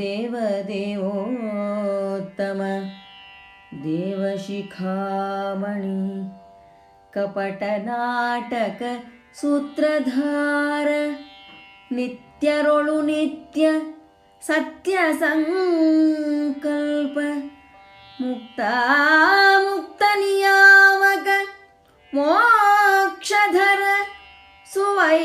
देवदेवोत्तम। देवशिखामणि कपटनाटक सूत्रधार नित्यरोळु नित्य सत्यसङ्कल्प मुक्ता मुक्तनियामक मोक्षधर सुवैकुण्ठपति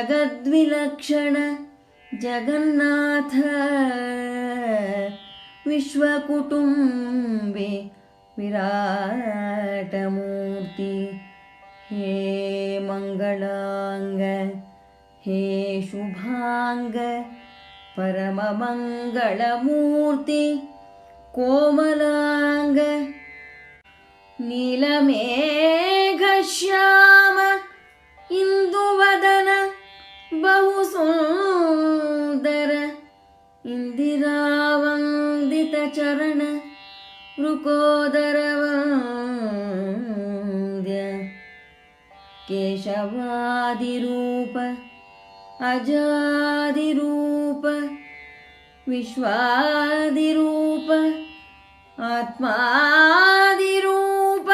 जगद्विलक्षण जगन्नाथ विश्वकुटुम्बे विराटमूर्ति। हे मङ्गलाङ्ग हे शुभाङ्ग परममङ्गलमूर्ति कोमलाङ्ग नीलमेघश्याम इन्दुवदन बहु सुन्दर इन्दिरावन्दितचरण वृकोदरवन्द्य केशवादिरूप अजादिरूप विश्वादिरूप आत्मादिरूप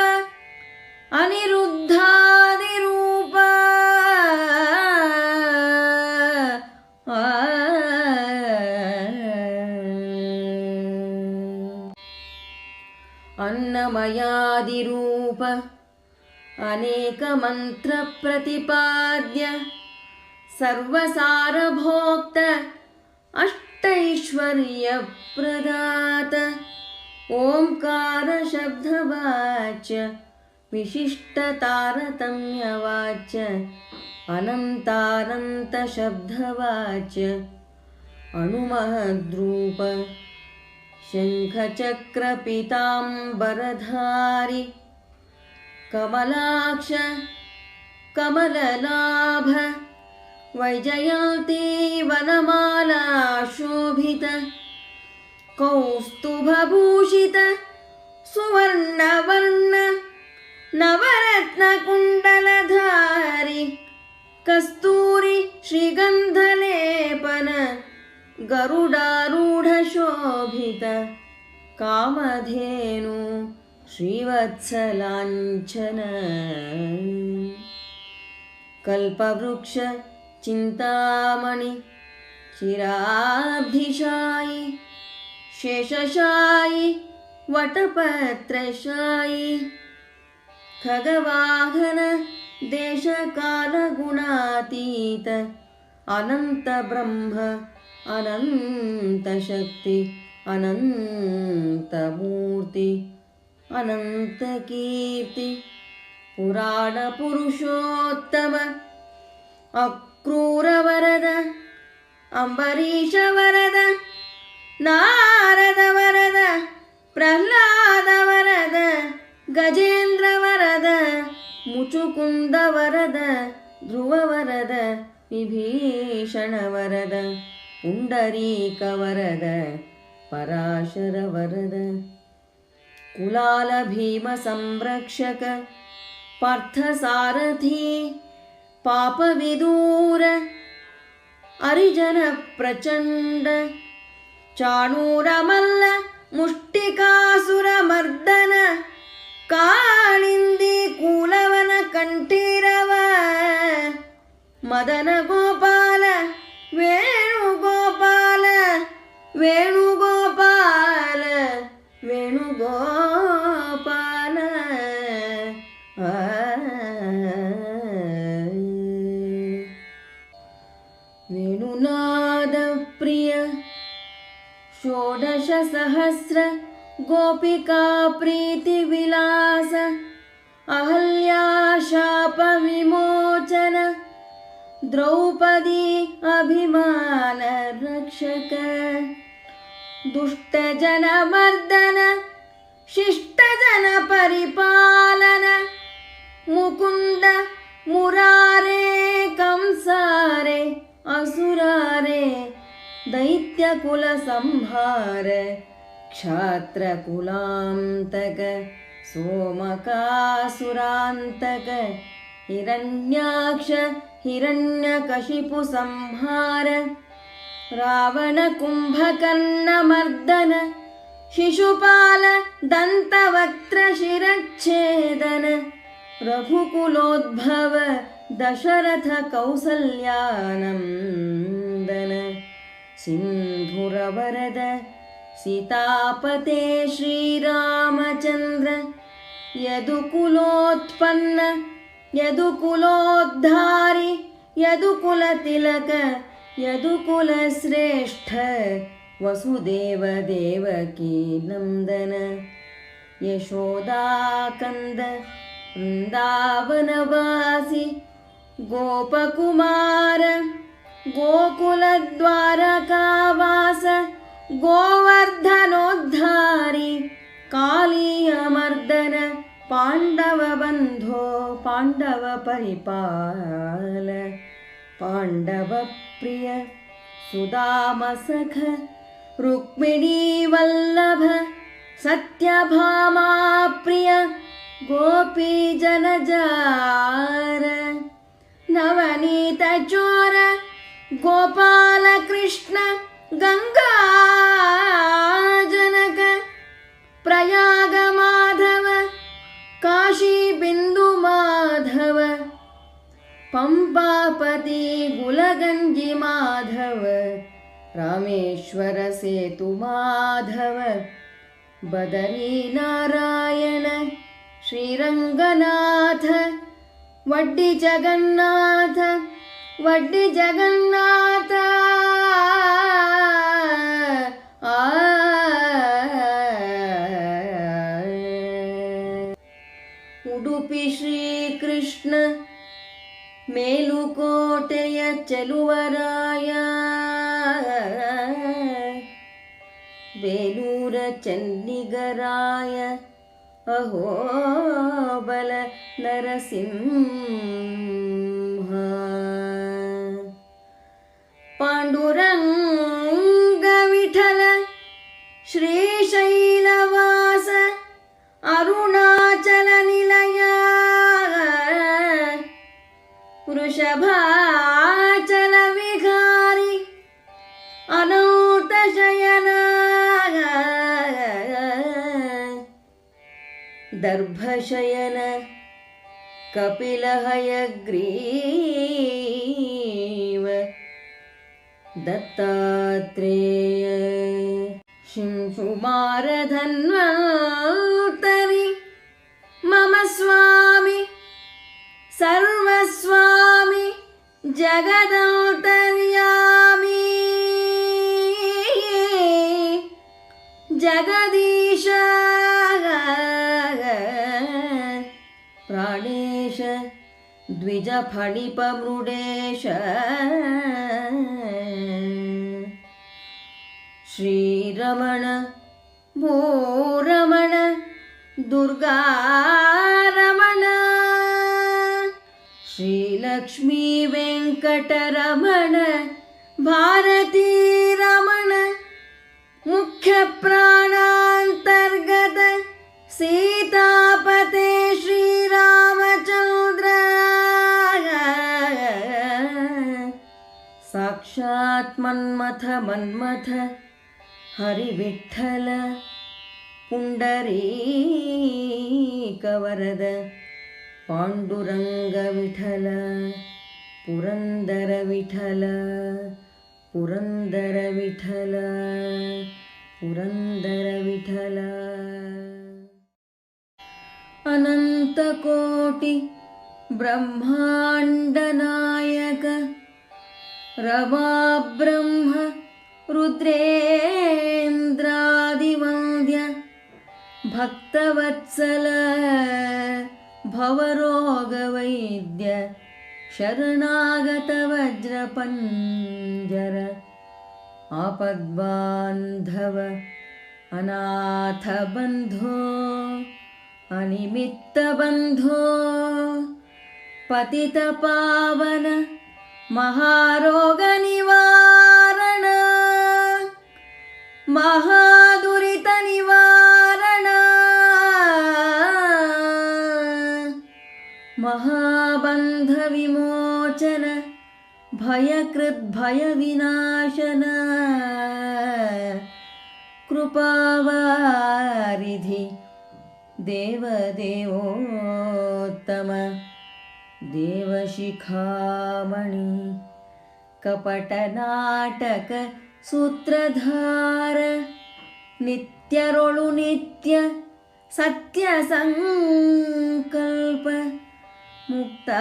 अनिरुद्धादिरूप अन्नमयादिरूप अनेकमन्त्रप्रतिपाद्य सर्वसारभोक्त अष्टैश्वर्यप्रदात ओङ्कारशब्दवाच्य विशिष्टतारतम्यवाच्य अनन्तानन्तशब्दवाच्य अणुमहद्रूप शङ्खचक्रपिताम्बरधारि कमलाक्ष कमललाभ वैजयन्ती वनमाला शोभित कौस्तुभभूषित सुवर्णवर्ण नवरत्नकुण्डलधारि कस्तूरि श्रीगन्धलेपन गरुडारूढशोभित कामधेनु श्रीवत्सलाञ्छन। कल्पवृक्ष चिन्तामणि चिराब्धिशायि शेषशायि वटपत्रशायि खगवाहन देशकालगुणातीत अनन्तब्रह्म अनन्तशक्ति अनन्तमूर्ति अनन्तकीर्ति पुराणपुरुषोत्तम अक्रूरवरद अम्बरीशवरद नारदवरद प्रह्लादवरद गजेन्द्रवरद मुचुकुन्दवरद ध्रुववरद विभीषणवरद। पुण्डरीकवरद पराशरवरद कुलालभीमसंरक्षक पार्थसारथी पापविदूर अरिजनप्रचण्ड चाणूरमल्ल रघुनादप्रिय षोडशसहस्र गोपिकाप्रीतिविलास अहल्याशापविमोचन द्रौपदी अभिमानरक्षक दुष्टजनमर्दन शिष्टजनपरिपालन मुकुन्द मुरा दैत्यकुलसंहार क्षात्रकुलान्तक सोमकासुरान्तक हिरण्याक्ष हिरण्यकशिपुसंहार रावणकुम्भकर्णमर्दन शिशुपाल दन्तवक्त्रशिरच्छेदन रघुकुलोद्भव दशरथ कौसल्यानन्दन सिन्धुरवरद सीतापते श्रीरामचन्द्र यदुकुलोत्पन्न यदुकुलोद्धारि यदुकुलतिलक यदुकुलश्रेष्ठ वसुदेवदेवकी नन्दन यशोदाकन्द वृन्दावनवासि गोपकुमार गोकुलद्वारकावास गोवर्धनोद्धारि कालीयमर्दन पाण्डवबन्धो पाण्डवपरिपाल पाण्डवप्रिय सुदामसख रुक्मिणीवल्लभ सत्यभामाप्रिय गोपीजनजार नवनीतचोर गोपालकृष्ण गङ्गाजनक प्रयागमाधव काशीबिन्दुमाधव पम्पापति गुलगञ्जि माधव रामेश्वर सेतु माधव बदरीनारायण श्रीरङ्गनाथ वड्डि വഡ് ജഗന്നാഥ ಉಡುಪಿ ಶ್ರೀಕೃಷ್ಣ ಮೇಲುಕೋಟೆಯ ಚೆಲುವರಾಯ ಬೇಲೂರ ಚನ್ನಿಗರಾಯ ಅಹೋಬಲ ನರಸಿಂಹ प्रभाचलविहारि अनौतशयना दर्भशयन कपिलहयग्रीव दत्तात्रेय श्रींसुमारधन्वातरि मम स्वा जगदौतर्यामि ये प्राणेश द्विजफणिपमृडेश श्रीरमण भो रमण दुर्गा श्रीलक्ष्मीवेङ्कटरमण भारती रमण मुख्यप्राणान्तर्गत सीतापते श्रीरामचन्द्र। साक्षात् मन्मथ मन्मथ हरिविठ्ठल पुण्डरीकवरद। पाण्डुरङ्गविठल पुरन्दरविठल पुरन्दरविठल पुरन्दरविठल अनन्तकोटि ब्रह्माण्डनायक रवाब्रह्म रुद्रेन्द्रादिवन्द्य भक्तवत्सल भवरोगवैद्य शरणागतवज्रपञ्जर आपद्बान्धव अनाथबन्धो अनिमित्तबन्धो पतितपावन महारोगनिवारण महादुरितनिवारण भयकृद्भयविनाशन। कृपावारिधि देवदेवोत्तम। देवशिखामणि कपटनाटक सूत्रधार। नित्यरोळु नित्य सत्यसङ्कल्प मुक्ता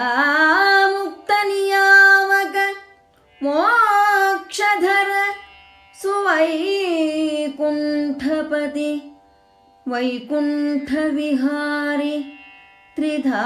सुवैकुण्ठपति वैकुण्ठविहारि त्रिधा